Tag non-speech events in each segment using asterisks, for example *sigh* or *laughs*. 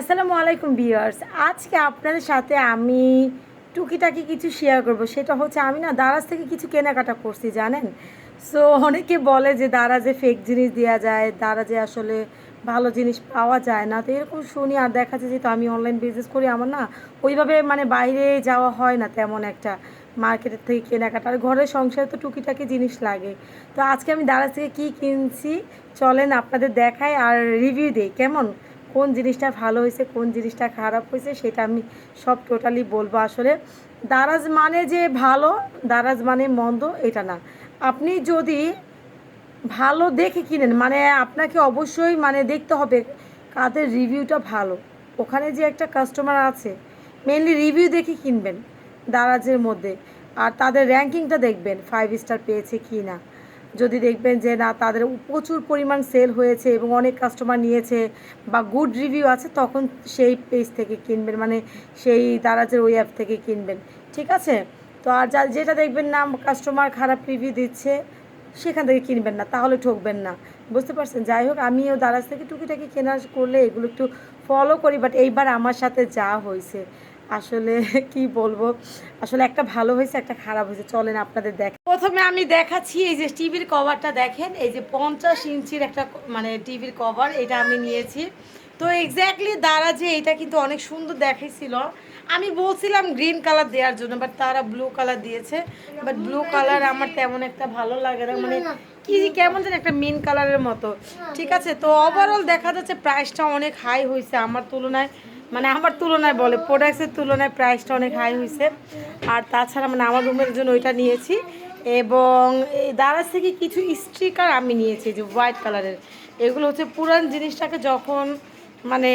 আসসালামু আলাইকুম ভিউয়ার্স। আজকে আপনাদের সাথে আমি টুকিটাকি কিছু শেয়ার করব। সেটা হচ্ছে আমি না দারাজ থেকে কিছু কেনাকাটা করছি, জানেন? সো অনেকে বলে যে দারাজে ফেক জিনিস দেওয়া যায়, দারাজে আসলে ভালো জিনিস পাওয়া যায় না। তো এরকম শুনি আর দেখা যায় যেহেতু আমি অনলাইন বিজনেস করি, আমার না ওইভাবে মানে বাইরে যাওয়া হয় না তেমন একটা মার্কেটের থেকে কেনাকাটা। আর ঘরের সংসারে তো টুকিটাকি জিনিস লাগে। তো আজকে আমি দারাজ থেকে কী কিনছি, চলেন আপনাদের দেখাই আর রিভিউ দিই, কেমন? কোন জিনিসটা ভালো হয়েছে, কোন জিনিসটা খারাপ হয়েছে, সেটা আমি সব টোটালি বলব আসলে। দারাজ মানে যে ভালো, দারাজ মানে মন্দ, এটা না। আপনি যদি ভালো দেখে কিনেন মানে আপনাকে অবশ্যই মানে দেখতে হবে কাদের রিভিউটা ভালো। ওখানে যে একটা কাস্টমার আছে মেনলি রিভিউ দেখে কিনবেন দারাজের মধ্যে। আর তাদের র্যাঙ্কিংটা দেখবেন ফাইভ স্টার পেয়েছে কি না যদি দেখবেন যে না, তাদের প্রচুর পরিমাণ সেল হয়েছে এবং অনেক কাস্টমার নিয়েছে বা গুড রিভিউ আছে, তখন সেই পেজ থেকে কিনবেন। মানে সেই দারাজের ওই অ্যাপ থেকে কিনবেন। ঠিক আছে? তো আর যা, যেটা দেখবেন না কাস্টমার খারাপ রিভিউ দিচ্ছে, সেখান থেকে কিনবেন না, তাহলে ঠকবেন না। বুঝতে পারছেন? যাই হোক, আমিও দারাজ থেকে টুকিটাকি কেনা করলে এগুলো একটু ফলো করি বাট এইবার আমার সাথে যা হয়েছে। আসলে *laughs* কি বলব? আসলে একটা ভালো হয়েছে, একটা খারাপ হয়েছে। চলেন আপনাদের দেখ প্রথমে আমি দেখাচ্ছি এই যে টিভির কভারটা দেখেন। এই যে পঞ্চাশ ইঞ্চির একটা মানে টিভির কভার, এটা আমি নিয়েছি। তো এক্স্যাক্টলি দ্বারা যে এটা কিন্তু অনেক সুন্দর দেখাইছিল। আমি বলছিলাম গ্রিন কালার দেওয়ার জন্য বাট তারা ব্লু কালার দিয়েছে। বাট ব্লু কালার আমার তেমন একটা ভালো লাগে না। মানে কি কেমন যেন একটা মিন কালারের মতো। ঠিক আছে? তো ওভারঅল দেখা যাচ্ছে প্রাইসটা অনেক হাই হয়েছে আমার তুলনায়। মানে আমার তুলনায় বলে প্রোডাক্টসের তুলনায় প্রাইসটা অনেক হাই হয়েছে। আর তাছাড়া মানে আমার রুমের জন্য ওইটা নিয়েছি। এবং দারাজ থেকে কিছু স্টিকার আমি নিয়েছি, যে হোয়াইট কালারের এগুলো হচ্ছে পুরান জিনিসটাকে যখন মানে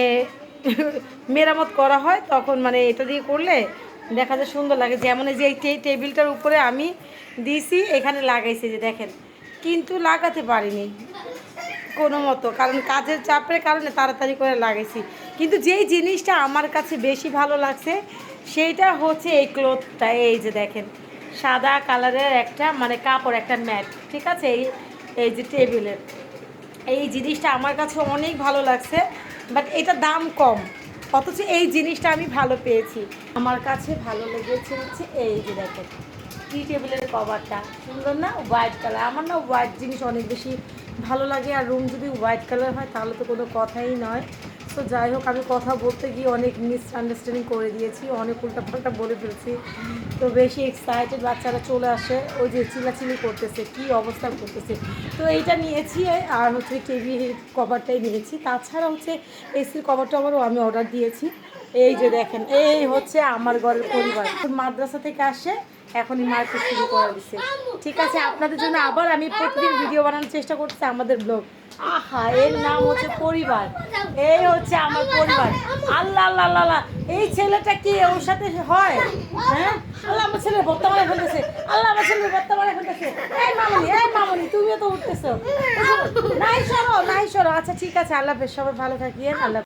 *laughs* মেরামত করা হয়, তখন মানে এটা দিয়ে করলে দেখা যায় সুন্দর লাগে। যেমন এই যে এই টেবিলটার উপরে আমি দিয়েছি এখানে লাগাইছি যে দেখেন, কিন্তু লাগাতে পারিনি। কোনো মতো, কারণ কাজের চাপের কারণে তাড়াতাড়ি করে লাগাইছি। কিন্তু যেই জিনিসটা আমার কাছে বেশি ভালো লাগছে, সেইটা হচ্ছে এই ক্লোথটা এই যে দেখেন, সাদা কালারের একটা মানে কাপড়, একটা ম্যাট, ঠিক আছে? এই এই যে টেবিলের। এই জিনিসটা আমার কাছে অনেক ভালো লাগছে বাট এটা দাম কম। অথচ এই জিনিসটা আমি ভালো পেয়েছি। আমার কাছে ভালো লেগেছে হচ্ছে এই যে দেখেন টি টেবিলের কভারটা? সুন্দর না? হোয়াইট কালার আমার না হোয়াইট জিনিস অনেক বেশি ভালো লাগে, আর রুম যদি হোয়াইট কালার হয়, তাহলে তো কোনো কথাই নয়। তো যাই হোক, আমি কথা বলতে গিয়ে অনেক মিসআন্ডারস্ট্যান্ডিং করে দিয়েছি, অনেক উল্টাপাল্টা বলে ফেলছি। তো বেশি এক্সাইটেড বাচ্চারা চলে আসে, ওই যে চিলাচিলি করতেছে, কি অবস্থা করতেছে। তো এইটা নিয়েছি, আর হচ্ছে টিভি কভারটাই নিয়েছি। তাছাড়া হচ্ছে এসির কভার টভারও আমি অর্ডার দিয়েছি। এই যে দেখেন, এই হচ্ছে আমার ঘরের পরিবার। মাদ্রাসা থেকে আসে এখনই মার্কেট শুরু করে দিচ্ছে ঠিক আছে, আপনাদের জন্য আবার আমি প্রতিদিন ভিডিও বানানোর চেষ্টা করছি আমাদের ব্লগ আহা, এর নাম হচ্ছে পরিবার। এই হচ্ছে আমার পরিবার। আল্লাহ আল্লাহ আল্লাহ। এই ছেলেটা কি ওর সাথে হয়? হ্যাঁ? আল্লাহ আমার ছেলে ভর্তা মারা ফেলতেছে। আল্লাহ আমার ছেলে ভর্তা মারা ফেলতেছে। এই মামনি এই মামনি, তুমিও তো উঠতেছো। নাই সরো নাই সরো। আচ্ছা ঠিক আছে, আল্লাহ বেশ সবাই ভালো থাকিয়েন আল্লাহ